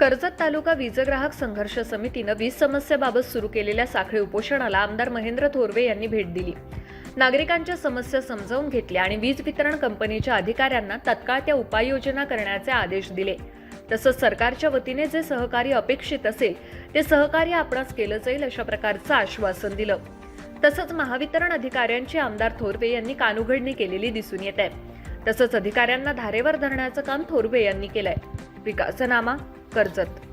कर्जत तालुका वीज ग्राहक संघर्ष समितीनं वीज समस्येबाबत सुरू केलेल्या साखळी उपोषणाला आमदार महेंद्र थोरवे यांनी भेट दिली. नागरिकांच्या समस्या समजावून घेतल्या आणि वीज वितरण कंपनीच्या अधिकाऱ्यांना तत्काळ त्या उपाययोजना करण्याचे आदेश दिले. तसंच सरकारच्या वतीने जे सहकार्य अपेक्षित असेल ते सहकार्य आपणास केलं जाईल अशा प्रकारचं आश्वासन दिलं. तसंच महावितरण अधिकाऱ्यांची आमदार थोरवे यांनी कानुघडणी केलेली दिसून येत आहे. तसंच अधिकाऱ्यांना धारेवर धरण्याचं काम थोरवे यांनी केलंय. विकासनामा कर्जत.